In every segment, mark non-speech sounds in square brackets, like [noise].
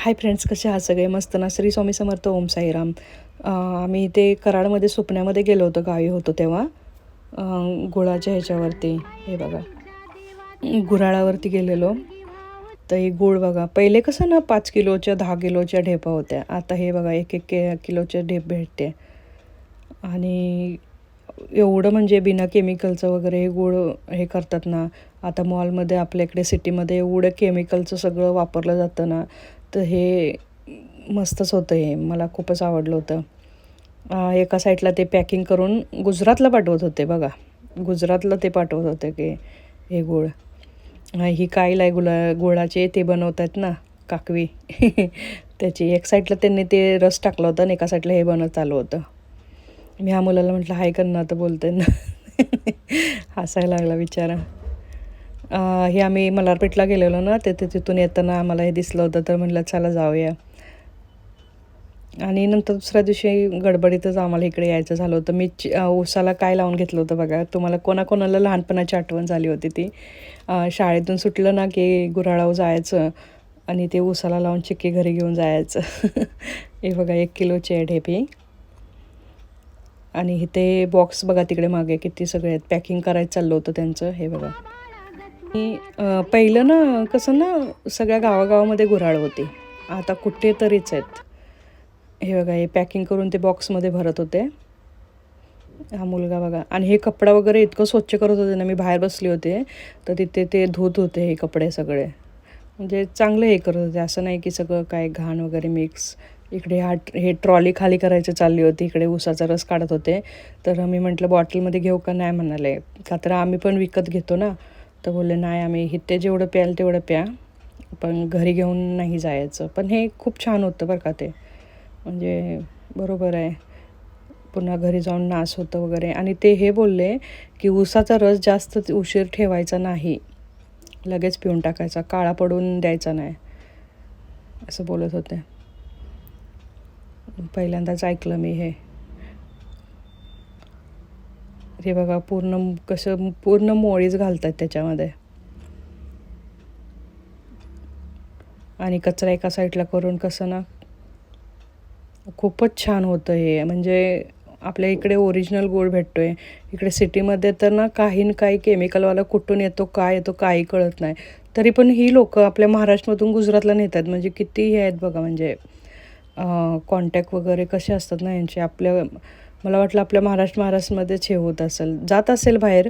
Hi friends कसे आहात सगळे? मस्त ना? श्री स्वामी समर्थ ओम साईराम. आम्ही इथे कराडमध्ये सुपण्यामध्ये गेलो होतो गावी होतो तेव्हा. गुळाच्या ह्याच्यावरती हे बघा. गुऱ्हाळावरती गेलेलो. तर हे गुळ बघा. पहिले कसं ना पाच किलोच्या दहा किलोच्या ढेपा होत्या. आता हे बघा एक एक किलोचे किलोच्या ढेप भेटते. आणि एवढं म्हणजे बिना केमिकलचं वगैरे हे गुळ हे करतात ना. आता मॉलमध्ये आपल्या इकडे सिटीमध्ये एवढं केमिकलचं सगळं वापरलं जातं ना. तर हे मस्तच होतं हे. मला खूपच आवडलं होतं. एका साईडला ते पॅकिंग करून गुजरातला पाठवत होते बघा. गुजरातला ते पाठवत होते की हे गुळ. ही काय आहे गुला गुळाचे ते बनवतात ना काकवी. [laughs] त्याची एक साईडला त्यांनी ते रस टाकला होता आणि एका साईडला हे बनत चालू होतं. मी ह्या मुलाला म्हटलं हाय कर ना तर बोलते. ना [laughs] हसायला लागला बिचारा. हे आम्ही मलारपेठला गेलेलो ना ते तिथून येताना आम्हाला हे दिसलं होतं तर म्हटलं चला जाऊया. आणि नंतर दुसऱ्या दिवशी गडबडीतच आम्हाला इकडे यायचं झालं होतं. मी चि- उसाला काय लावून घेतलं होतं बघा तुम्हाला कोणाकोणाला लहानपणाची आठवण झाली होती ती. शाळेतून सुटलं ना की गुराळाव जायचं आणि ते उसाला लावून चिक्की घरी घेऊन जायचं. [laughs] हे बघा एक किलोची आहे ढेपी आणि इथे बॉक्स बघा तिकडे मागे किती सगळे आहेत. पॅकिंग करायचं चाललं होतं त्यांचं हे बघा. मी पहिलं ना कसं ना सगळ्या गावागावामध्ये गुऱ्हाळ होती. आता कुठे तरीच आहेत. हे बघा हे पॅकिंग करून ते बॉक्समध्ये भरत होते. हा मुलगा बघा. आणि हे कपडा वगैरे इतकं स्वच्छ करत होते ना मी बाहेर बसले होते तर तिथे ते धुत होते हे कपडे सगळे. म्हणजे चांगलं हे करत होते. असं नाही की सगळं काय घाण वगैरे मिक्स. इकडे हा हे ट्रॉली खाली करायची चालली होती. इकडे उसाचा रस काढत होते. तर मी म्हटलं बॉटलमध्ये घेऊ का? नाही म्हणाले. का तर आम्ही पण विकत घेतो ना. तर बोलले नाही आम्ही हिते जेवढं प्याल तेवढं प्या. पण घरी घेऊन नाही जायचं. पण हे खूप छान होतं बरं का ते. म्हणजे बरोबर आहे. पुन्हा घरी जाऊन नास होतं वगैरे. आणि ते हे बोलले की उसाचा रस जास्त उशीर ठेवायचा नाही. लगेच पिऊन टाकायचा. काळा पडून द्यायचा नाही. असं बोलत होते. पहिल्यांदाच ऐकलं मी हे. हे बघा पूर्ण कसं पूर्ण मोळीच घालतात त्याच्यामध्ये. आणि कचरा एका साईडला करून कसं ना खूपच छान होतं हे. म्हणजे आपल्या इकडे ओरिजिनल गोड भेटतो आहे इकडे सिटीमध्ये तर ना काही ना काही केमिकलवाला कुठून येतो काय येतो काही कळत नाही. तरी पण ही लोक आपल्या महाराष्ट्रामधून गुजरातला नेतात. म्हणजे किती हे आहेत बघा म्हणजे कॉन्टॅक्ट वगैरे कसे असतात ना यांचे आपल्या मला वाटलं आपल्या महाराष्ट्र महाराष्ट्रमध्येच हे होत असेल. जात असेल बाहेर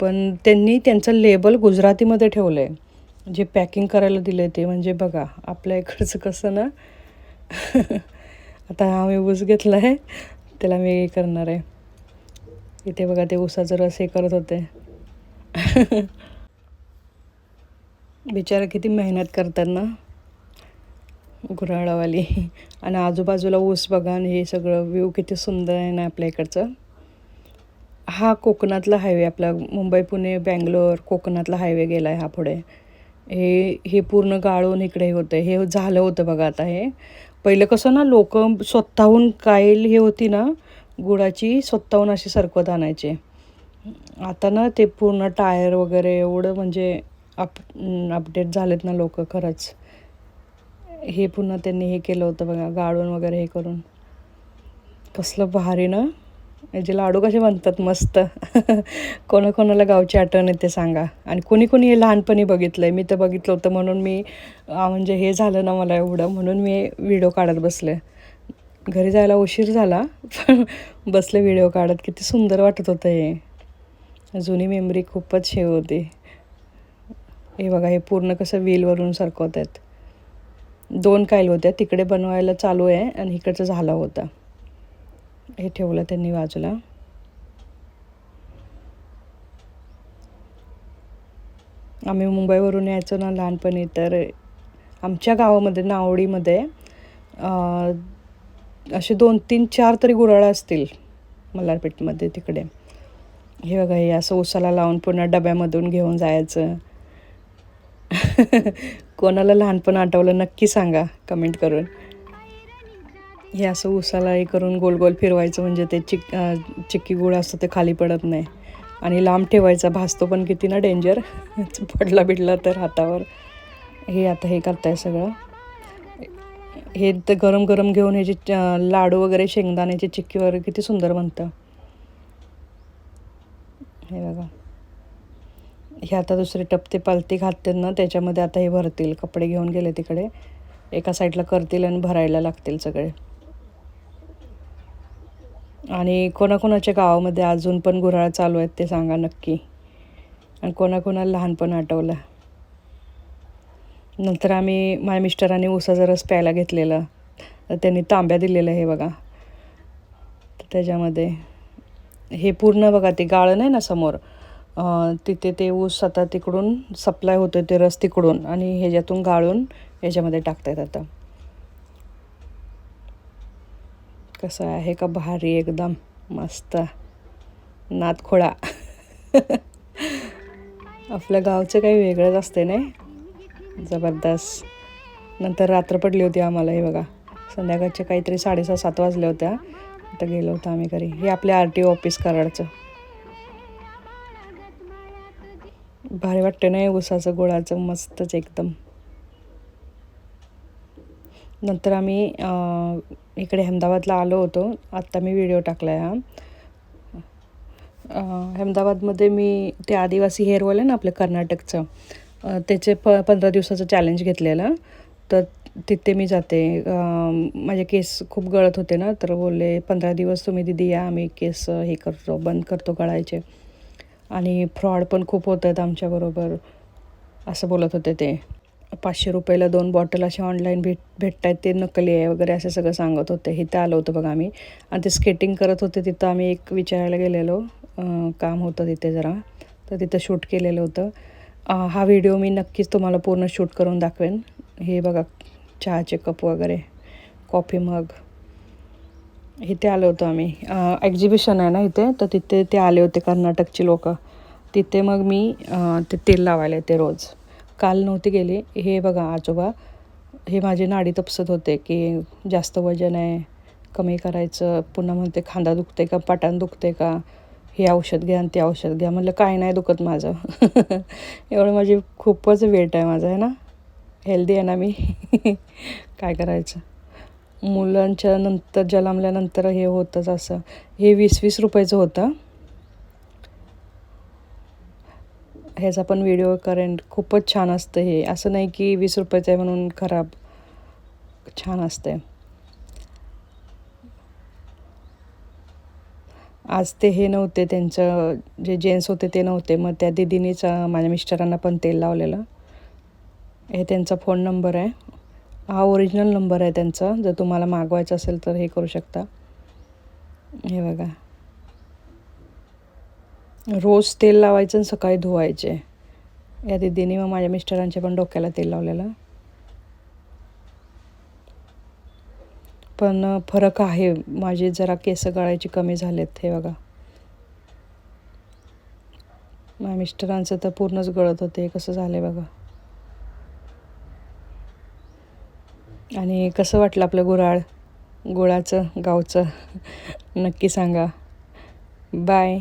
पण त्यांनी त्यांचं लेबल गुजरातीमध्ये ठेवलं आहे जे पॅकिंग करायला दिलं आहे ते म्हणजे बघा आपल्या इकडचं कसं ना? आता हा मी ऊस घेतला आहे त्याला मी हे करणार आहे. इथे बघा ते ऊसाचं रस हे करत होते. बिचारा किती मेहनत करतात ना? गुऱ्हाळावाली आणि आजूबाजूला ऊस बघा आणि हे सगळं व्ह्यू किती सुंदर आहे ना आपल्या इकडचं. हा कोकणातला हायवे आपला मुंबई पुणे बँगलोर कोकणातला हायवे गेला आहे हा पुढे. हे हे पूर्ण गाळून इकडे होतं हे झालं होतं बघा आता हे. पहिलं कसं ना लोक स्वतःहून कायल हे होती ना गुळाची स्वतःहून अशी सरकत आणायचे. आता ना ते पूर्ण टायर वगैरे एवढं म्हणजे अप अपडेट झालेत ना लोक खरंच. हे पुन्हा त्यांनी हे केलं होतं बघा गाळून वगैरे हे करून. कसलं भारी ना? याचे लाडू कसे बनतात मस्त. [laughs] कोणाकोणाला गावची आठवण येते सांगा. आणि कोणी कोणी हे लहानपणी बघितलं आहे मी तर बघितलं होतं म्हणून मी म्हणजे हे झालं ना मला एवढं म्हणून मी व्हिडिओ काढत बसले. घरी जायला उशीर झाला पण [laughs] बसले व्हिडिओ काढत. किती सुंदर वाटत होतं हे. जुनी मेमरी खूपच हे होती. हे बघा हे पूर्ण कसं व्हीलवरून सरकवत आहेत. दोन कायल होत्या. तिकडे बनवायला चालू आहे आणि इकडचं झाला होता. हे ठेवलं त्यांनी बाजूला. आम्ही मुंबईवरून यायचो ना लहानपणी तर आमच्या गावामध्ये नावडीमध्ये असे दोन तीन चार तरी गुराळं असतील मल्हारपेठमध्ये तिकडे. हे बघा हे असं उसाला लावून पुन्हा डब्यामधून घेऊन जायचं. [laughs] कोणाला लहानपण आठवलं नक्की सांगा कमेंट करून. हे असं उसाला हे करून गोल गोल फिरवायचं म्हणजे ते चिक चिक्की गुळ असतं ते खाली पडत नाही. आणि लांब ठेवायचा भासतो पण किती ना डेंजर. [laughs] पडला बिडला तर हातावर. हे आता हे करताय सगळं. हे तर गरम गरम घेऊन ह्याचे च- लाडू वगैरे शेंगदाण्याची चिक्की वगैरे किती सुंदर बनतं. हे बघा. हे आता दुसरे टपते पालती घालतील ना त्याच्यामध्ये आता हे भरतील. कपडे घेऊन गेले तिकडे. एका साईडला करतील आणि भरायला लागतील सगळे. आणि कोणाकोणाच्या गावामध्ये अजून पण गुऱ्हाळ चालू आहेत ते सांगा नक्की. आणि कोणाकोणाला लहानपण आठवलं. नंतर आम्ही माझ्या मिस्टरांनी उसाचा रस प्यायला घेतलेला. तर त्यांनी तांब्या दिलेला हे बघा. तर त्याच्यामध्ये हे पूर्ण बघा ते गाळण आहे ना समोर. तिथे ते ऊस आता तिकडून सप्लाय होतं ते रस तिकडून आणि ह्याच्यातून गाळून याच्यामध्ये टाकतायत आता. कसं आहे का भारी एकदम मस्त. नातखोळा. [laughs] आपल्या गावचं काही वेगळंच असते नाही? जबरदस्त. नंतर रात्र पडली होती आम्हाला हे बघा. संध्याकाळचे काहीतरी साडेसहा सात वाजल्या होत्या. आता गेलो होतो आम्ही घरी. हे आपल्या आर टी ओ ऑफिस कराडचं. भारी वाटते नाही उसाचं गुळाचं मस्तच एकदम. नंतर आम्ही इकडे अहमदाबादला आलो होतो. आत्ता मी व्हिडिओ टाकला आहे हा अहमदाबादमध्ये मी ते आदिवासी हेअर ऑइल आहे ना आपलं कर्नाटकचं त्याचे प पंधरा दिवसाचं चॅलेंज घेतलेलं. तर तिथे मी जाते. माझे केस खूप गळत होते ना तर बोलले पंधरा दिवस तुम्ही दिदी या आम्ही केस हे करतो बंद करतो गळायचे. आणि फ्रॉड पण खूप होत आहेत आमच्याबरोबर असं बोलत होते ते. पाचशे रुपयाला दोन बॉटल असे ऑनलाईन भेट भेटत आहेत ते नकली आहे वगैरे असं सगळं सांगत होते. इथं आलो होतं बघा आम्ही. आणि ते स्केटिंग करत होते तिथं आम्ही एक विचारायला गेलेलो. काम होतं तिथे जरा. तर तिथं शूट केलेलं होतं. हा व्हिडिओ मी नक्कीच तुम्हाला पूर्ण शूट करून दाखवेन. हे बघा चहाचे कप वगैरे. कॉफी मग इथे आलो होतो आम्ही. एक्झिबिशन आहे ना इथे तर तिथे ते आले होते कर्नाटकची लोक. तिथे मग मी ते तेल लावायला येते रोज. काल नव्हती गेली. हे बघा आजोबा हे माझे नाडी तपसत होते की जास्त वजन आहे कमी करायचं पुन्हा म्हणते खांदा दुखते का पाटाण दुखते का हे औषध घ्या आणि ते औषध घ्या. म्हटलं काय नाही दुखत माझं. [laughs] एवढं माझी खूपच वेट आहे माझं आहे ना? हेल्दी आहे ना मी. [laughs] काय करायचं? मुलांच्या नंतर जन्मल्यानंतर हे होतंच असं. हे वीस वीस रुपयाचं होतं. ह्याचा पण व्हिडिओ करेन खूपच छान असतं हे. असं नाही की वीस रुपयाचं आहे म्हणून खराब. छान असते आज ते हे नव्हते त्यांचं जे जेन्ट्स होते ते नव्हते. मग त्या दिदीनीच माझ्या मिस्टरांना पण तेल लावलेलं. हे त्यांचा फोन नंबर आहे. हा ओरिजिनल नंबर आहे त्यांचा. जर तुम्हाला मागवायचं असेल तर हे करू शकता. हे बघा. रोज तेल लावायचं आणि सकाळी धुवायचे. या दिदीने मग माझ्या मिस्टरांच्या पण डोक्याला तेल लावलेलं. पण फरक आहे. माझे जरा केस गळायचे कमी झालेत हे बघा. माझ्या मिस्टरांचं तर पूर्णच गळत होते. कसं झालं बघा. आणि कसं वाटलं आपलं गुराळ? गुळाचं गावचं? नक्की सांगा. बाय